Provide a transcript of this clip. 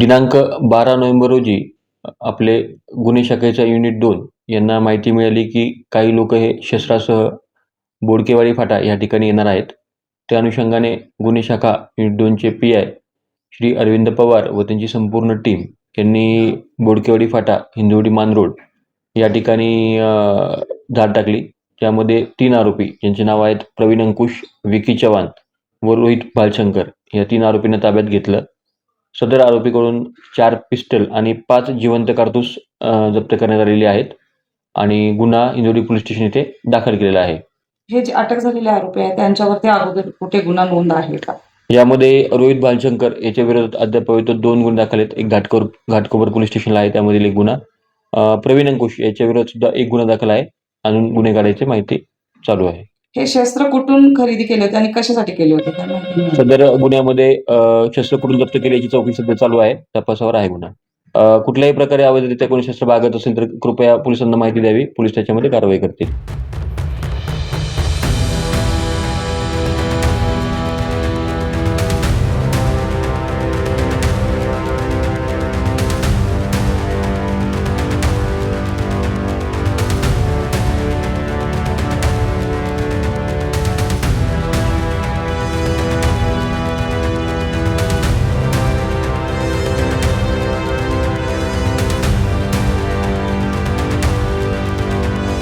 दिनांक बारा नोव्हेंबर रोजी आपले गुन्हे शाखेच्या युनिट दोन यांना माहिती मिळाली की काही लोक हे शस्त्रासह बोडकेवाडी फाटा या ठिकाणी येणार आहेत. त्या अनुषंगाने गुन्हे शाखा युनिट दोनचे पी आय श्री अरविंद पवार व त्यांची संपूर्ण टीम यांनी बोडकेवाडी फाटा हिंदवडी मान रोड या ठिकाणी धाड टाकली. त्यामध्ये तीन आरोपी ज्यांचे नाव आहेत प्रवीण अंकुश विकी चव्हाण व रोहित भालशंकर या तीन आरोपींना ताब्यात घेतलं. सदर आरोपीकडून चार पिस्टल आणि पाच जिवंत कारतूस जप्त करण्यात आलेले आहेत आणि गुन्हा इंदोरी पोलीस स्टेशन येथे दाखल केलेला आहे. हे जे अटक झालेले आरोपी आहेत त्यांच्यावरती अगोदर कुठे गुन्हा नोंद आहे का? यामध्ये रोहित भालशंकर याच्या विरोधात अद्याप दोन गुन्हे दाखल आहेत. एक घाटकोर घाटकोपर पोलीस स्टेशनला आहे त्यामधील एक गुन्हा. प्रवीण अंकुश याच्या विरोधात सुद्धा एक गुन्हा दाखल आहे. अजून गुन्हेगाराची माहिती चालू आहे. हे शस्त्र कुठून खरेदी केले होते आणि कशासाठी केले होते? काय माहिती सदर गुन्ह्यामध्ये अ, शस्त्र कुठून जप्त केल्याची चौकशी सध्या चालू आहे. तपासावर आहे गुन्हा. अ, कुठल्याही प्रकारे अवैधरित्या कोणी शस्त्र बागत असेल तर कृपया पोलिसांना माहिती द्यावी. पोलीस त्याच्यामध्ये कारवाई करतील.